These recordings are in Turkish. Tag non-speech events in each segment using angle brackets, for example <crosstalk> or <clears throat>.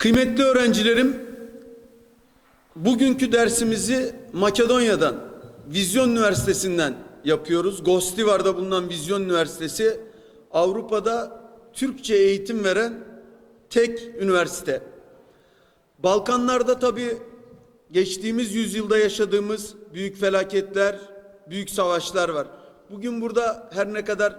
Kıymetli öğrencilerim, bugünkü dersimizi Makedonya'dan, Vizyon Üniversitesi'nden yapıyoruz. Gostivar'da bulunan Vizyon Üniversitesi, Avrupa'da Türkçe eğitim veren tek üniversite. Balkanlarda tabii geçtiğimiz yüzyılda yaşadığımız büyük felaketler, büyük savaşlar var. Bugün burada her ne kadar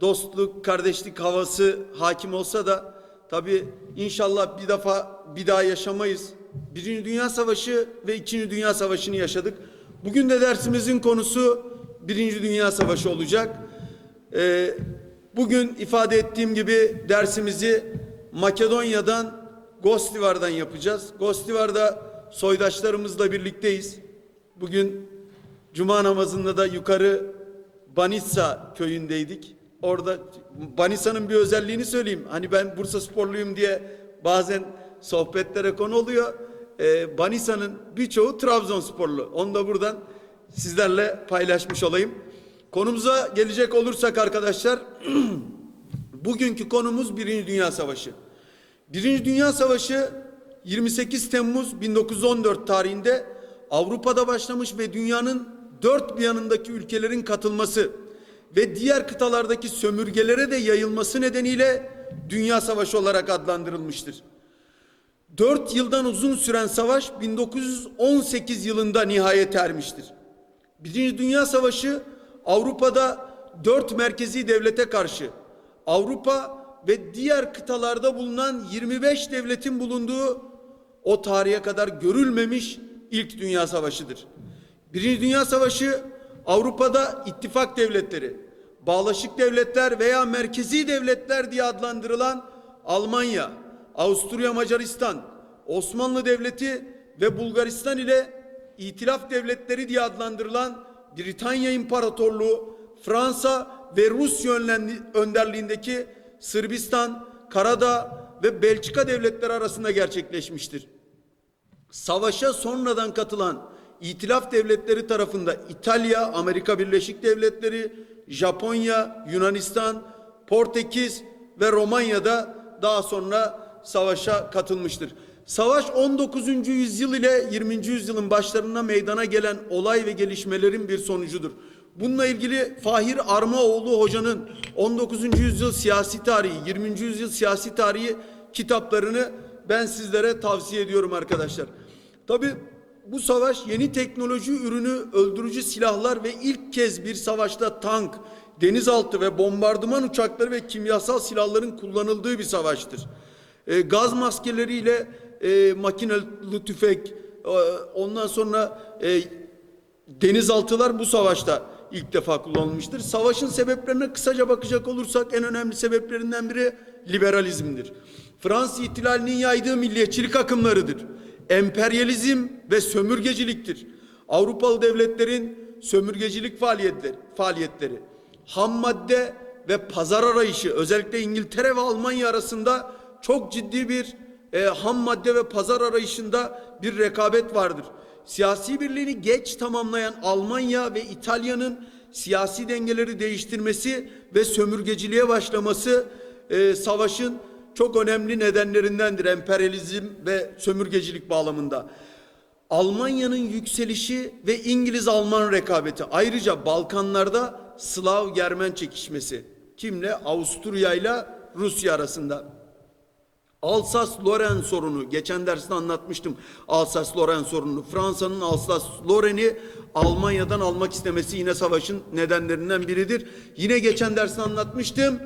dostluk, kardeşlik havası hakim olsa da tabii inşallah bir defa bir daha yaşamayız. Birinci Dünya Savaşı ve İkinci Dünya Savaşı'nı yaşadık. Bugün de dersimizin konusu Birinci Dünya Savaşı olacak. Ee, bugün ifade ettiğim gibi dersimizi Makedonya'dan Gostivar'dan yapacağız. Gostivar'da soydaşlarımızla birlikteyiz. Bugün Cuma namazında da yukarı Banitsa köyündeydik. Orada Banisa'nın bir özelliğini söyleyeyim. Hani ben Bursa sporluyum diye bazen sohbetlere konu oluyor. Ee, Banisa'nın birçoğu Trabzonsporlu. Onu da buradan sizlerle paylaşmış olayım. Konumuza gelecek olursak arkadaşlar <clears throat> bugünkü konumuz Birinci Dünya Savaşı. Birinci Dünya Savaşı 28 Temmuz 1914 tarihinde Avrupa'da başlamış ve dünyanın dört bir yanındaki ülkelerin katılması ve diğer kıtalardaki sömürgelere de yayılması nedeniyle Dünya Savaşı olarak adlandırılmıştır. Dört yıldan uzun süren savaş 1918 yılında nihayet ermiştir. Birinci Dünya Savaşı Avrupa'da dört merkezi devlete karşı Avrupa ve diğer kıtalarda bulunan 25 devletin bulunduğu o tarihe kadar görülmemiş ilk dünya savaşıdır. Birinci Dünya Savaşı Avrupa'da ittifak devletleri, bağlaşık devletler veya merkezi devletler diye adlandırılan Almanya, Avusturya Macaristan, Osmanlı Devleti ve Bulgaristan ile İtilaf devletleri diye adlandırılan Britanya İmparatorluğu, Fransa ve önlendi- önderliğindeki Sırbistan, Karadağ ve Belçika devletleri arasında gerçekleşmiştir. Savaşa sonradan katılan İtilaf devletleri tarafında İtalya, Amerika Birleşik Devletleri, Japonya, Yunanistan, Portekiz ve Romanya'da daha sonra savaşa katılmıştır. Savaş 19. yüzyıl ile 20. yüzyılın başlarında meydana gelen olay ve gelişmelerin bir sonucudur. Bununla ilgili Fahir Armaoğlu hocanın 19. yüzyıl siyasi tarihi, 20. yüzyıl siyasi tarihi kitaplarını ben sizlere tavsiye ediyorum arkadaşlar. Tabi bu savaş yeni teknoloji ürünü öldürücü silahlar ve ilk kez bir savaşta tank, denizaltı ve bombardıman uçakları ve kimyasal silahların kullanıldığı bir savaştır. E, gaz maskeleriyle e, makinalı tüfek, e, ondan sonra e, denizaltılar bu savaşta ilk defa kullanılmıştır. Savaşın sebeplerine kısaca bakacak olursak en önemli sebeplerinden biri liberalizmdir. Fransız ihtilalinin yaydığı milliyetçilik akımlarıdır. Emperyalizm ve sömürgeciliktir. Avrupalı devletlerin sömürgecilik faaliyetleri, faaliyetleri ham madde ve pazar arayışı özellikle İngiltere ve Almanya arasında çok ciddi bir e, ham madde ve pazar arayışında bir rekabet vardır. Siyasi birliğini geç tamamlayan Almanya ve İtalya'nın siyasi dengeleri değiştirmesi ve sömürgeciliğe başlaması e, savaşın çok önemli nedenlerindendir emperyalizm ve sömürgecilik bağlamında. Almanya'nın yükselişi ve İngiliz-Alman rekabeti ayrıca Balkanlarda Slav-Germen çekişmesi kimle? Avusturya ile Rusya arasında. Alsas-Loren sorunu geçen derste anlatmıştım. Alsas-Loren sorunu. Fransa'nın Alsas-Loren'i Almanya'dan almak istemesi yine savaşın nedenlerinden biridir. Yine geçen derste anlatmıştım.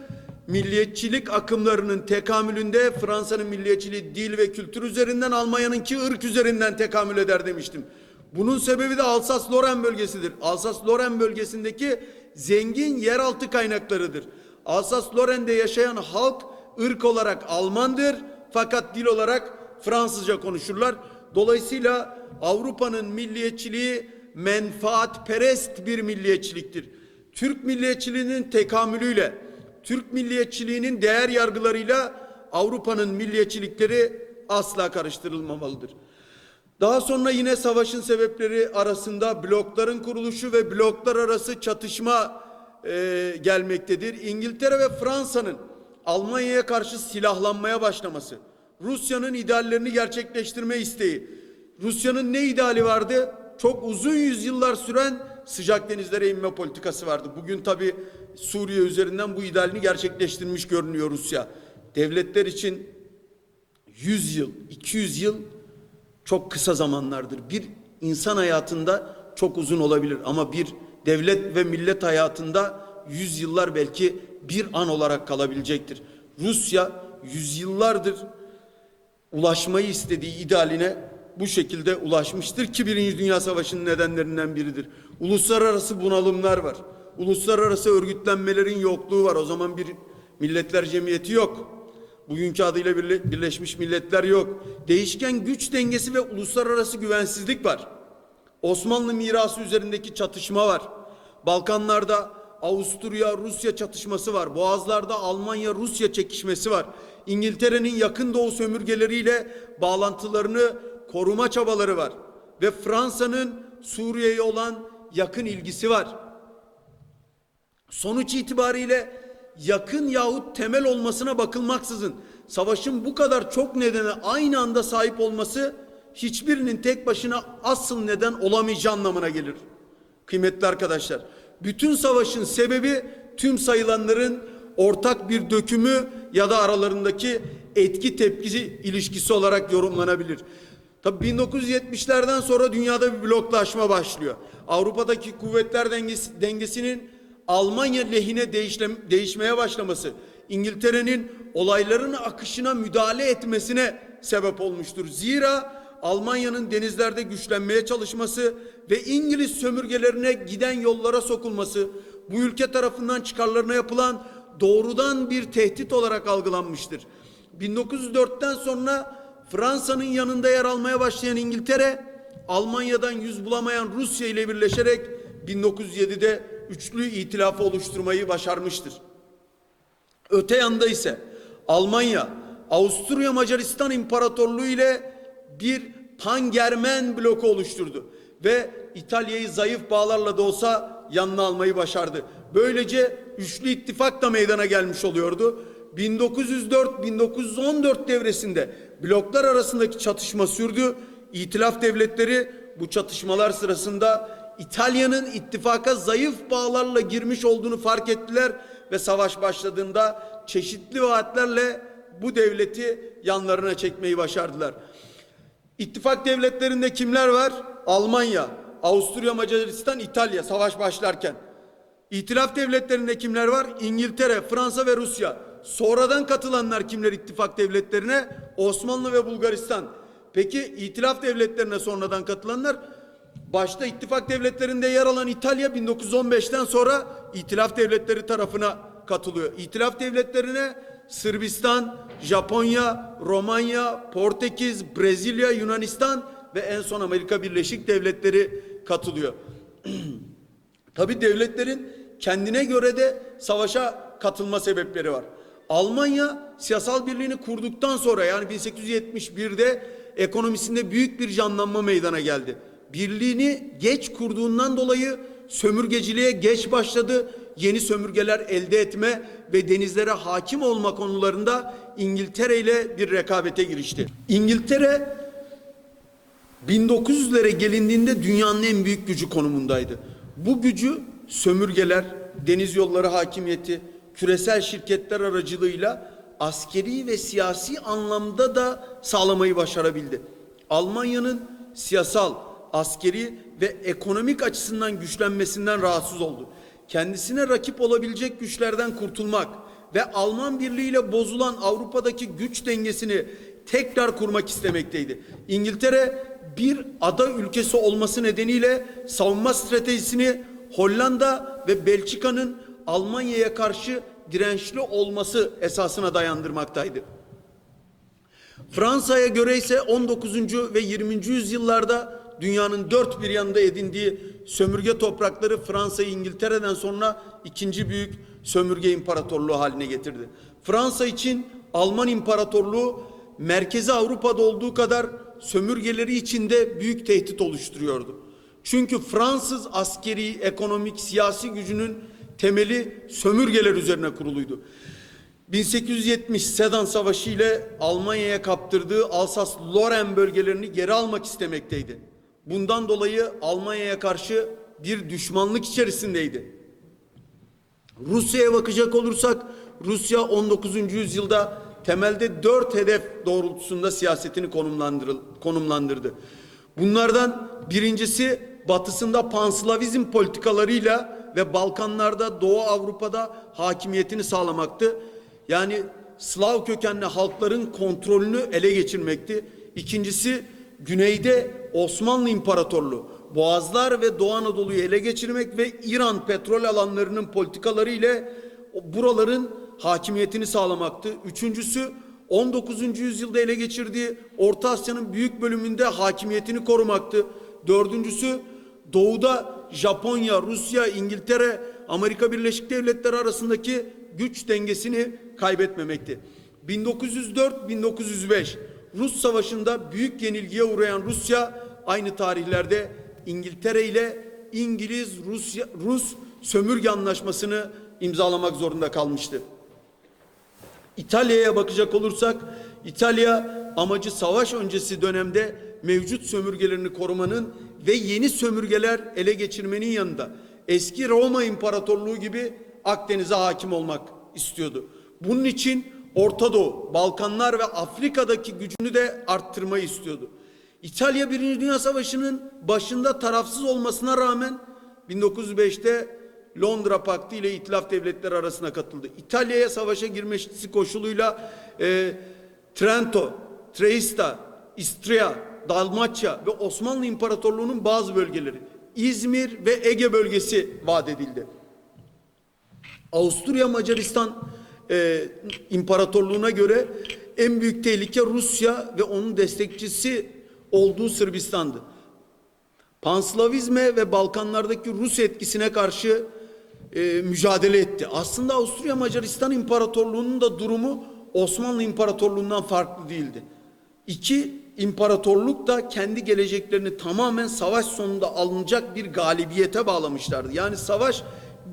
Milliyetçilik akımlarının tekamülünde Fransa'nın milliyetçiliği dil ve kültür üzerinden Almanya'nınki ırk üzerinden tekamül eder demiştim. Bunun sebebi de Alsas-Loren bölgesidir. Alsas-Loren bölgesindeki zengin yeraltı kaynaklarıdır. Alsas-Loren'de yaşayan halk ırk olarak Almandır fakat dil olarak Fransızca konuşurlar. Dolayısıyla Avrupa'nın milliyetçiliği menfaatperest bir milliyetçiliktir. Türk milliyetçiliğinin tekamülüyle, Türk milliyetçiliğinin değer yargılarıyla Avrupa'nın milliyetçilikleri asla karıştırılmamalıdır. Daha sonra yine savaşın sebepleri arasında blokların kuruluşu ve bloklar arası çatışma e, gelmektedir. İngiltere ve Fransa'nın Almanya'ya karşı silahlanmaya başlaması, Rusya'nın ideallerini gerçekleştirme isteği. Rusya'nın ne ideali vardı? Çok uzun yüzyıllar süren sıcak denizlere inme politikası vardı. Bugün tabi Suriye üzerinden bu idealini gerçekleştirmiş görünüyor Rusya. Devletler için 100 yıl, 200 yıl çok kısa zamanlardır. Bir insan hayatında çok uzun olabilir ama bir devlet ve millet hayatında 100 yıllar belki bir an olarak kalabilecektir. Rusya yüzyıllardır ulaşmayı istediği idealine bu şekilde ulaşmıştır ki Birinci Dünya Savaşı'nın nedenlerinden biridir. Uluslararası bunalımlar var. Uluslararası örgütlenmelerin yokluğu var. O zaman bir milletler cemiyeti yok. Bugünkü adıyla Birle- Birleşmiş Milletler yok. Değişken güç dengesi ve uluslararası güvensizlik var. Osmanlı mirası üzerindeki çatışma var. Balkanlarda Avusturya-Rusya çatışması var. Boğazlarda Almanya-Rusya çekişmesi var. İngiltere'nin yakın doğu sömürgeleriyle bağlantılarını koruma çabaları var. Ve Fransa'nın Suriye'ye olan yakın ilgisi var. Sonuç itibariyle yakın yahut temel olmasına bakılmaksızın savaşın bu kadar çok nedene aynı anda sahip olması hiçbirinin tek başına asıl neden olamayacağı anlamına gelir. Kıymetli arkadaşlar, bütün savaşın sebebi tüm sayılanların ortak bir dökümü ya da aralarındaki etki tepkisi ilişkisi olarak yorumlanabilir. Tabi 1970'lerden sonra dünyada bir bloklaşma başlıyor. Avrupa'daki kuvvetler dengesi, dengesinin Almanya lehine değişlem, değişmeye başlaması, İngiltere'nin olayların akışına müdahale etmesine sebep olmuştur. Zira Almanya'nın denizlerde güçlenmeye çalışması ve İngiliz sömürgelerine giden yollara sokulması bu ülke tarafından çıkarlarına yapılan doğrudan bir tehdit olarak algılanmıştır. 1904'ten sonra Fransa'nın yanında yer almaya başlayan İngiltere, Almanya'dan yüz bulamayan Rusya ile birleşerek 1907'de üçlü itilafı oluşturmayı başarmıştır. Öte yanda ise Almanya, Avusturya Macaristan İmparatorluğu ile bir pangermen bloku oluşturdu ve İtalya'yı zayıf bağlarla da olsa yanına almayı başardı. Böylece üçlü ittifak da meydana gelmiş oluyordu. 1904-1914 devresinde bloklar arasındaki çatışma sürdü. İtilaf devletleri bu çatışmalar sırasında İtalya'nın ittifaka zayıf bağlarla girmiş olduğunu fark ettiler ve savaş başladığında çeşitli vaatlerle bu devleti yanlarına çekmeyi başardılar. İttifak devletlerinde kimler var? Almanya, Avusturya, Macaristan, İtalya savaş başlarken. İtilaf devletlerinde kimler var? İngiltere, Fransa ve Rusya. Sonradan katılanlar kimler ittifak devletlerine? Osmanlı ve Bulgaristan. Peki itilaf devletlerine sonradan katılanlar? Başta ittifak devletlerinde yer alan İtalya 1915'ten sonra itilaf devletleri tarafına katılıyor. İtilaf devletlerine Sırbistan, Japonya, Romanya, Portekiz, Brezilya, Yunanistan ve en son Amerika Birleşik Devletleri katılıyor. <clears throat> Tabi devletlerin kendine göre de savaşa katılma sebepleri var. Almanya siyasal birliğini kurduktan sonra yani 1871'de ekonomisinde büyük bir canlanma meydana geldi. Birliğini geç kurduğundan dolayı sömürgeciliğe geç başladı. Yeni sömürgeler elde etme ve denizlere hakim olma konularında İngiltere ile bir rekabete girişti. İngiltere 1900'lere gelindiğinde dünyanın en büyük gücü konumundaydı. Bu gücü sömürgeler, deniz yolları hakimiyeti, küresel şirketler aracılığıyla askeri ve siyasi anlamda da sağlamayı başarabildi. Almanya'nın siyasal, askeri ve ekonomik açısından güçlenmesinden rahatsız oldu. Kendisine rakip olabilecek güçlerden kurtulmak ve Alman Birliği ile bozulan Avrupa'daki güç dengesini tekrar kurmak istemekteydi. İngiltere bir ada ülkesi olması nedeniyle savunma stratejisini Hollanda ve Belçika'nın Almanya'ya karşı dirençli olması esasına dayandırmaktaydı. Fransa'ya göre ise 19. ve 20. yüzyıllarda dünyanın dört bir yanında edindiği sömürge toprakları Fransa'yı İngiltere'den sonra ikinci büyük sömürge imparatorluğu haline getirdi. Fransa için Alman İmparatorluğu merkezi Avrupa'da olduğu kadar sömürgeleri içinde büyük tehdit oluşturuyordu. Çünkü Fransız askeri, ekonomik, siyasi gücünün temeli sömürgeler üzerine kuruluydu. 1870 Sedan Savaşı ile Almanya'ya kaptırdığı Alsas-Lorraine bölgelerini geri almak istemekteydi. Bundan dolayı Almanya'ya karşı bir düşmanlık içerisindeydi. Rusya'ya bakacak olursak Rusya 19. yüzyılda temelde dört hedef doğrultusunda siyasetini konumlandırdı. Bunlardan birincisi batısında panslavizm politikalarıyla ve Balkanlarda Doğu Avrupa'da hakimiyetini sağlamaktı. Yani Slav kökenli halkların kontrolünü ele geçirmekti. İkincisi güneyde Osmanlı İmparatorluğu, Boğazlar ve Doğu Anadolu'yu ele geçirmek ve İran petrol alanlarının politikaları ile buraların hakimiyetini sağlamaktı. Üçüncüsü 19. yüzyılda ele geçirdiği Orta Asya'nın büyük bölümünde hakimiyetini korumaktı. Dördüncüsü doğuda Japonya, Rusya, İngiltere, Amerika Birleşik Devletleri arasındaki güç dengesini kaybetmemekti. 1904-1905 Rus Savaşı'nda büyük yenilgiye uğrayan Rusya aynı tarihlerde İngiltere ile İngiliz Rusya Rus sömürge anlaşmasını imzalamak zorunda kalmıştı. İtalya'ya bakacak olursak İtalya amacı savaş öncesi dönemde mevcut sömürgelerini korumanın ve yeni sömürgeler ele geçirmenin yanında eski Roma İmparatorluğu gibi Akdeniz'e hakim olmak istiyordu. Bunun için Orta Doğu, Balkanlar ve Afrika'daki gücünü de arttırmayı istiyordu. İtalya Birinci Dünya Savaşı'nın başında tarafsız olmasına rağmen 1905'te Londra Paktı ile İtilaf Devletleri arasına katıldı. İtalya'ya savaşa girmesi koşuluyla e, Trento, Treista, İstria, Dalmaçya ve Osmanlı İmparatorluğu'nun bazı bölgeleri, İzmir ve Ege bölgesi vaat edildi. Avusturya Macaristan e, İmparatorluğu'na göre en büyük tehlike Rusya ve onun destekçisi olduğu Sırbistan'dı. Panslavizme ve Balkanlardaki Rus etkisine karşı e, mücadele etti. Aslında Avusturya Macaristan İmparatorluğu'nun da durumu Osmanlı İmparatorluğu'ndan farklı değildi. İki imparatorluk da kendi geleceklerini tamamen savaş sonunda alınacak bir galibiyete bağlamışlardı. Yani savaş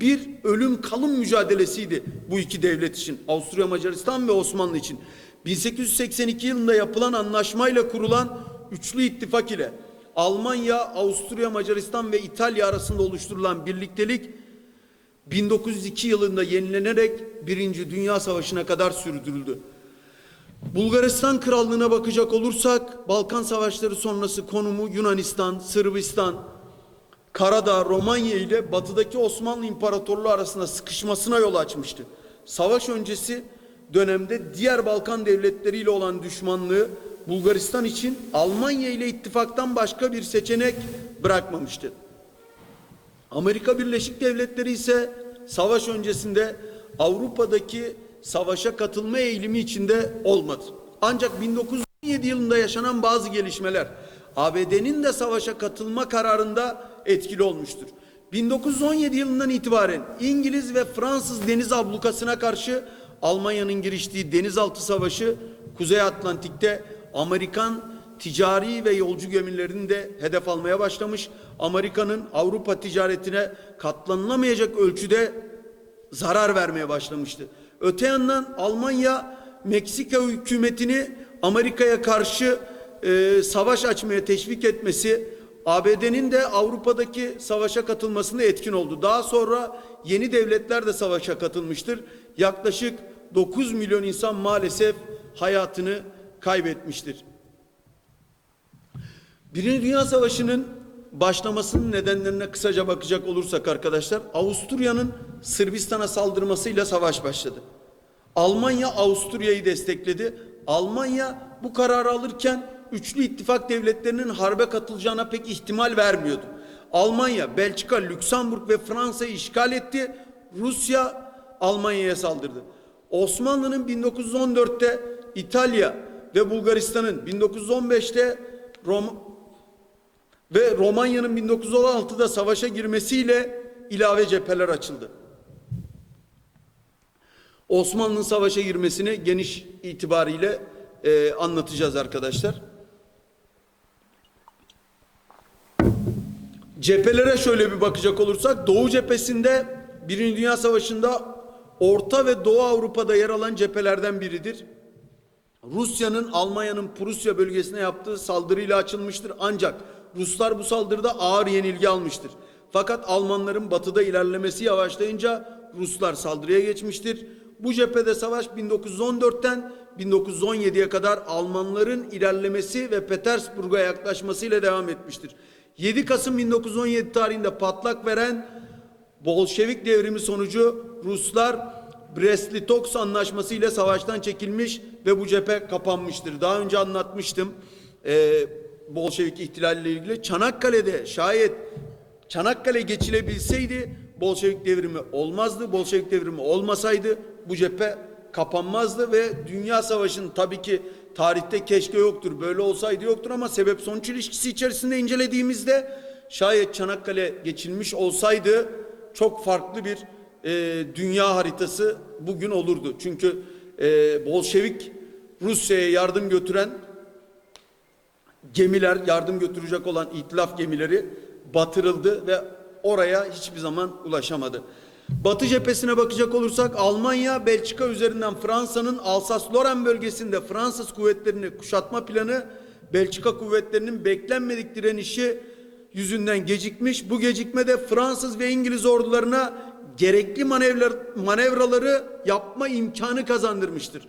bir ölüm kalım mücadelesiydi bu iki devlet için. Avusturya Macaristan ve Osmanlı için. 1882 yılında yapılan anlaşmayla kurulan üçlü ittifak ile Almanya, Avusturya, Macaristan ve İtalya arasında oluşturulan birliktelik 1902 yılında yenilenerek Birinci Dünya Savaşı'na kadar sürdürüldü. Bulgaristan Krallığı'na bakacak olursak Balkan Savaşları sonrası konumu Yunanistan, Sırbistan, Karadağ, Romanya ile batıdaki Osmanlı İmparatorluğu arasında sıkışmasına yol açmıştı. Savaş öncesi dönemde diğer Balkan devletleriyle olan düşmanlığı Bulgaristan için Almanya ile ittifaktan başka bir seçenek bırakmamıştı. Amerika Birleşik Devletleri ise savaş öncesinde Avrupa'daki savaşa katılma eğilimi içinde olmadı. Ancak 1917 yılında yaşanan bazı gelişmeler ABD'nin de savaşa katılma kararında etkili olmuştur. 1917 yılından itibaren İngiliz ve Fransız deniz ablukasına karşı Almanya'nın giriştiği denizaltı savaşı Kuzey Atlantik'te Amerikan ticari ve yolcu gemilerini de hedef almaya başlamış. Amerika'nın Avrupa ticaretine katlanılamayacak ölçüde zarar vermeye başlamıştı. Öte yandan Almanya Meksika hükümetini Amerika'ya karşı e, savaş açmaya teşvik etmesi ABD'nin de Avrupa'daki savaşa katılmasında etkin oldu. Daha sonra yeni devletler de savaşa katılmıştır. Yaklaşık 9 milyon insan maalesef hayatını kaybetmiştir. Birinci Dünya Savaşı'nın başlamasının nedenlerine kısaca bakacak olursak arkadaşlar, Avusturya'nın Sırbistan'a saldırmasıyla savaş başladı. Almanya Avusturya'yı destekledi. Almanya bu kararı alırken üçlü ittifak devletlerinin harbe katılacağına pek ihtimal vermiyordu. Almanya, Belçika, Lüksemburg ve Fransa'yı işgal etti. Rusya Almanya'ya saldırdı. Osmanlı'nın 1914'te İtalya ve Bulgaristan'ın 1915'te Rom ve Romanya'nın 1916'da savaşa girmesiyle ilave cepheler açıldı. Osmanlı'nın savaşa girmesini geniş itibariyle e, anlatacağız arkadaşlar. Cephelere şöyle bir bakacak olursak Doğu cephesinde Birinci Dünya Savaşı'nda Orta ve Doğu Avrupa'da yer alan cephelerden biridir. Rusya'nın Almanya'nın Prusya bölgesine yaptığı saldırıyla açılmıştır. Ancak Ruslar bu saldırıda ağır yenilgi almıştır. Fakat Almanların batıda ilerlemesi yavaşlayınca Ruslar saldırıya geçmiştir. Bu cephede savaş 1914'ten 1917'ye kadar Almanların ilerlemesi ve Petersburg'a yaklaşmasıyla devam etmiştir. 7 Kasım 1917 tarihinde patlak veren Bolşevik devrimi sonucu Ruslar Brest-Litovsk anlaşması ile savaştan çekilmiş ve bu cephe kapanmıştır. Daha önce anlatmıştım e, Bolşevik ihtilaliyle ilgili. Çanakkale'de şayet Çanakkale geçilebilseydi Bolşevik devrimi olmazdı. Bolşevik devrimi olmasaydı bu cephe kapanmazdı ve Dünya Savaşı'nın tabii ki tarihte keşke yoktur böyle olsaydı yoktur ama sebep sonuç ilişkisi içerisinde incelediğimizde şayet Çanakkale geçilmiş olsaydı çok farklı bir e, dünya haritası bugün olurdu. Çünkü e, Bolşevik Rusya'ya yardım götüren gemiler, yardım götürecek olan itilaf gemileri batırıldı ve oraya hiçbir zaman ulaşamadı. Batı cephesine bakacak olursak Almanya, Belçika üzerinden Fransa'nın Alsas-Loren bölgesinde Fransız kuvvetlerini kuşatma planı Belçika kuvvetlerinin beklenmedik direnişi yüzünden gecikmiş. Bu gecikme de Fransız ve İngiliz ordularına gerekli manevralar, manevraları yapma imkanı kazandırmıştır.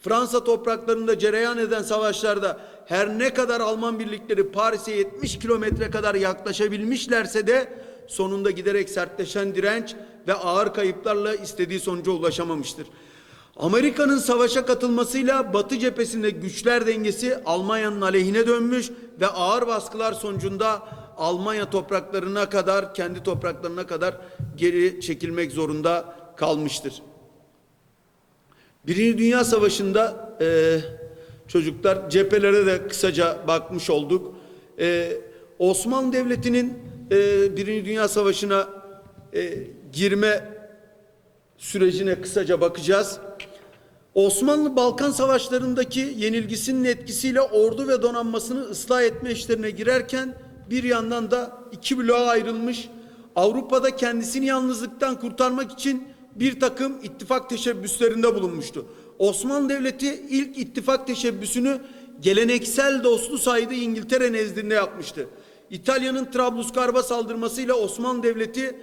Fransa topraklarında cereyan eden savaşlarda her ne kadar Alman birlikleri Paris'e 70 kilometre kadar yaklaşabilmişlerse de sonunda giderek sertleşen direnç ve ağır kayıplarla istediği sonuca ulaşamamıştır. Amerika'nın savaşa katılmasıyla Batı cephesinde güçler dengesi Almanya'nın aleyhine dönmüş ve ağır baskılar sonucunda Almanya topraklarına kadar, kendi topraklarına kadar geri çekilmek zorunda kalmıştır. Birinci Dünya Savaşı'nda e, çocuklar cephelere de kısaca bakmış olduk. E, Osmanlı Devleti'nin e, Birinci Dünya Savaşı'na e, girme sürecine kısaca bakacağız. Osmanlı Balkan Savaşları'ndaki yenilgisinin etkisiyle ordu ve donanmasını ıslah etme işlerine girerken bir yandan da iki bloğa ayrılmış Avrupa'da kendisini yalnızlıktan kurtarmak için bir takım ittifak teşebbüslerinde bulunmuştu. Osmanlı Devleti ilk ittifak teşebbüsünü geleneksel dostu saydığı İngiltere nezdinde yapmıştı. İtalya'nın Trablusgarp'a saldırmasıyla Osmanlı Devleti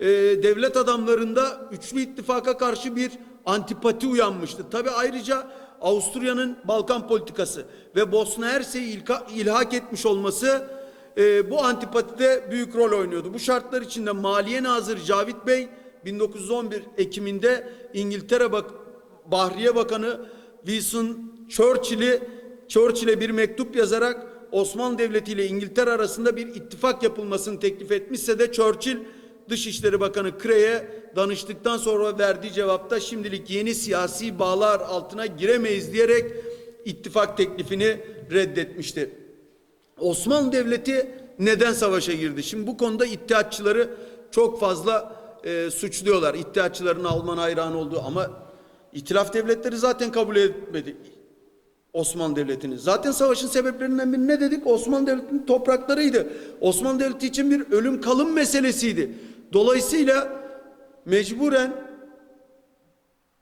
e, devlet adamlarında üçlü ittifaka karşı bir antipati uyanmıştı. Tabi ayrıca Avusturya'nın Balkan politikası ve Bosna Hersek'i ilhak etmiş olması e, bu antipatide büyük rol oynuyordu. Bu şartlar içinde Maliye Nazırı Cavit Bey 1911 Ekim'inde İngiltere Bak Bahriye Bakanı Wilson Churchill'i Churchill'e bir mektup yazarak Osmanlı Devleti ile İngiltere arasında bir ittifak yapılmasını teklif etmişse de Churchill Dışişleri Bakanı Cray'e danıştıktan sonra verdiği cevapta şimdilik yeni siyasi bağlar altına giremeyiz diyerek ittifak teklifini reddetmişti. Osmanlı Devleti neden savaşa girdi? Şimdi bu konuda iddiatçıları çok fazla e, suçluyorlar. İddiatçıların Alman hayranı olduğu ama itilaf devletleri zaten kabul etmedi Osmanlı Devleti'ni. Zaten savaşın sebeplerinden biri ne dedik? Osmanlı Devleti'nin topraklarıydı. Osmanlı Devleti için bir ölüm kalım meselesiydi. Dolayısıyla mecburen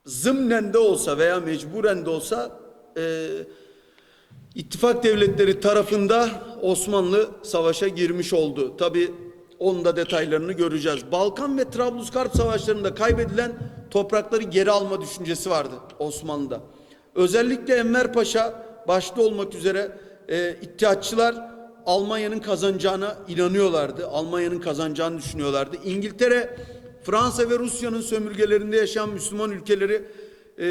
zımnen de olsa veya mecburen de olsa e, İttifak devletleri tarafında Osmanlı savaşa girmiş oldu. Tabi onun da detaylarını göreceğiz. Balkan ve Trablusgarp savaşlarında kaybedilen toprakları geri alma düşüncesi vardı Osmanlı'da. Özellikle Enver Paşa başta olmak üzere e, ittihatçılar Almanya'nın kazanacağına inanıyorlardı. Almanya'nın kazanacağını düşünüyorlardı. İngiltere, Fransa ve Rusya'nın sömürgelerinde yaşayan Müslüman ülkeleri e,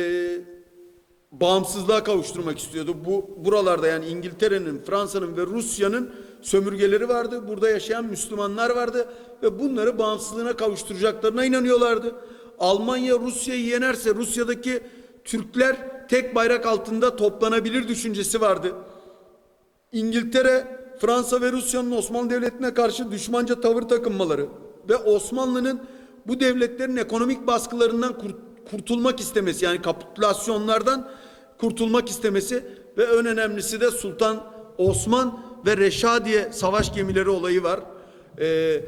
bağımsızlığa kavuşturmak istiyordu. Bu buralarda yani İngiltere'nin, Fransa'nın ve Rusya'nın sömürgeleri vardı. Burada yaşayan Müslümanlar vardı ve bunları bağımsızlığına kavuşturacaklarına inanıyorlardı. Almanya Rusya'yı yenerse Rusya'daki Türkler tek bayrak altında toplanabilir düşüncesi vardı. İngiltere, Fransa ve Rusya'nın Osmanlı Devleti'ne karşı düşmanca tavır takınmaları ve Osmanlı'nın bu devletlerin ekonomik baskılarından kurt- kurtulmak istemesi yani kapitülasyonlardan kurtulmak istemesi ve en önemlisi de Sultan Osman ve Reşadiye savaş gemileri olayı var. Ee,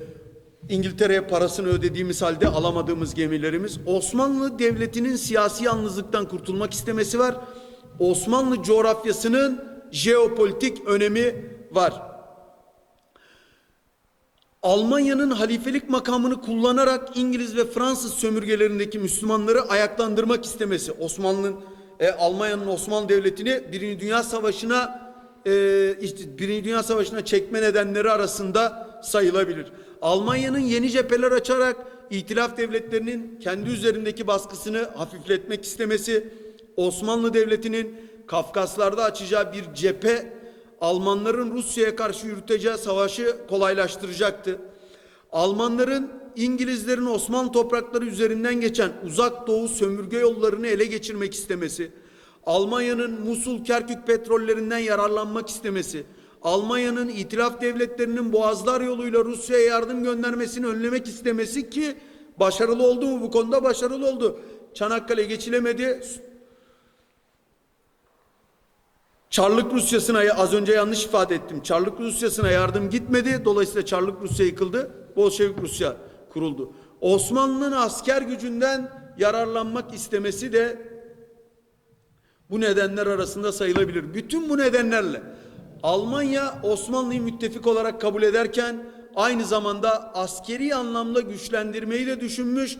İngiltere'ye parasını ödediğimiz halde alamadığımız gemilerimiz. Osmanlı Devleti'nin siyasi yalnızlıktan kurtulmak istemesi var. Osmanlı coğrafyasının jeopolitik önemi var. Almanya'nın halifelik makamını kullanarak İngiliz ve Fransız sömürgelerindeki Müslümanları ayaklandırmak istemesi. Osmanlı'nın e, Almanya'nın Osmanlı Devleti'ni Birinci Dünya Savaşı'na e, işte Birinci Dünya Savaşı'na çekme nedenleri arasında sayılabilir. Almanya'nın yeni cepheler açarak İtilaf devletlerinin kendi üzerindeki baskısını hafifletmek istemesi, Osmanlı Devleti'nin Kafkaslarda açacağı bir cephe Almanların Rusya'ya karşı yürüteceği savaşı kolaylaştıracaktı. Almanların İngilizlerin Osmanlı toprakları üzerinden geçen uzak doğu sömürge yollarını ele geçirmek istemesi, Almanya'nın Musul Kerkük petrollerinden yararlanmak istemesi, Almanya'nın itilaf devletlerinin boğazlar yoluyla Rusya'ya yardım göndermesini önlemek istemesi ki başarılı oldu mu bu konuda başarılı oldu. Çanakkale geçilemedi. Çarlık Rusyası'na az önce yanlış ifade ettim. Çarlık Rusyası'na yardım gitmedi. Dolayısıyla Çarlık Rusya yıkıldı. Bolşevik Rusya kuruldu. Osmanlı'nın asker gücünden yararlanmak istemesi de bu nedenler arasında sayılabilir. Bütün bu nedenlerle Almanya Osmanlı'yı müttefik olarak kabul ederken aynı zamanda askeri anlamda güçlendirmeyi de düşünmüş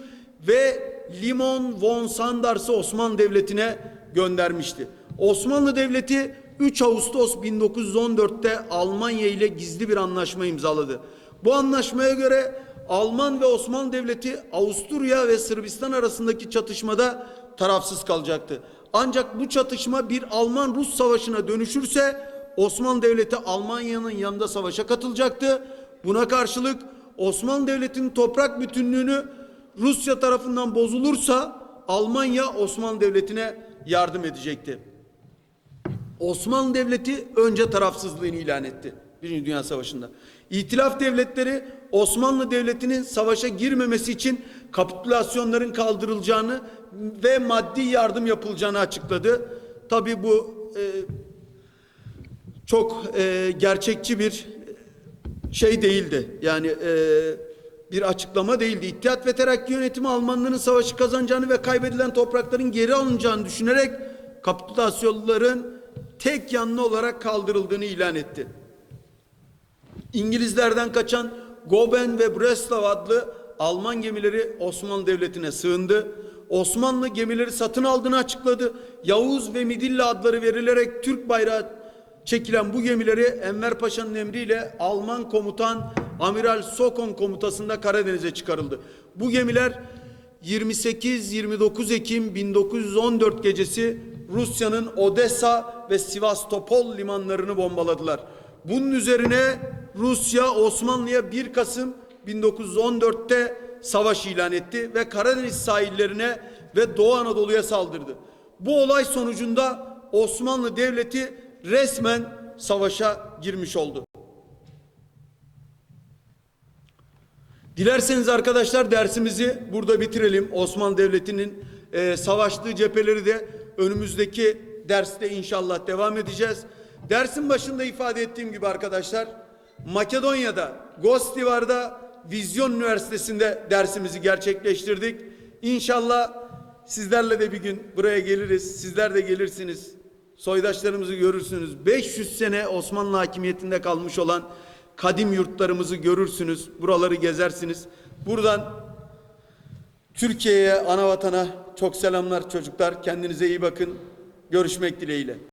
ve Limon von Sanders'ı Osmanlı Devleti'ne göndermişti. Osmanlı Devleti 3 Ağustos 1914'te Almanya ile gizli bir anlaşma imzaladı. Bu anlaşmaya göre Alman ve Osmanlı Devleti Avusturya ve Sırbistan arasındaki çatışmada tarafsız kalacaktı. Ancak bu çatışma bir Alman-Rus savaşına dönüşürse Osmanlı Devleti Almanya'nın yanında savaşa katılacaktı. Buna karşılık Osmanlı Devleti'nin toprak bütünlüğünü Rusya tarafından bozulursa Almanya Osmanlı Devleti'ne yardım edecekti. Osmanlı Devleti önce tarafsızlığını ilan etti. Birinci Dünya Savaşı'nda. İtilaf devletleri Osmanlı Devleti'nin savaşa girmemesi için kapitülasyonların kaldırılacağını ve maddi yardım yapılacağını açıkladı. Tabi bu e, çok e, gerçekçi bir şey değildi. Yani e, bir açıklama değildi. İttihat ve Terakki yönetimi Almanların savaşı kazanacağını ve kaybedilen toprakların geri alınacağını düşünerek kapitülasyonların tek yanlı olarak kaldırıldığını ilan etti. İngilizlerden kaçan Goben ve Breslav adlı Alman gemileri Osmanlı Devleti'ne sığındı. Osmanlı gemileri satın aldığını açıkladı. Yavuz ve Midilli adları verilerek Türk bayrağı çekilen bu gemileri Enver Paşa'nın emriyle Alman komutan Amiral Sokon komutasında Karadeniz'e çıkarıldı. Bu gemiler 28-29 Ekim 1914 gecesi Rusya'nın Odessa ve Sivastopol limanlarını bombaladılar. Bunun üzerine Rusya Osmanlı'ya 1 Kasım 1914'te savaş ilan etti ve Karadeniz sahillerine ve Doğu Anadolu'ya saldırdı. Bu olay sonucunda Osmanlı Devleti resmen savaşa girmiş oldu. Dilerseniz arkadaşlar dersimizi burada bitirelim. Osmanlı Devleti'nin e, savaştığı cepheleri de önümüzdeki derste inşallah devam edeceğiz. Dersin başında ifade ettiğim gibi arkadaşlar Makedonya'da Gostivar'da Vizyon Üniversitesi'nde dersimizi gerçekleştirdik. İnşallah sizlerle de bir gün buraya geliriz. Sizler de gelirsiniz. Soydaşlarımızı görürsünüz. 500 sene Osmanlı hakimiyetinde kalmış olan kadim yurtlarımızı görürsünüz. Buraları gezersiniz. Buradan Türkiye'ye, ana vatana çok selamlar çocuklar. Kendinize iyi bakın. Görüşmek dileğiyle.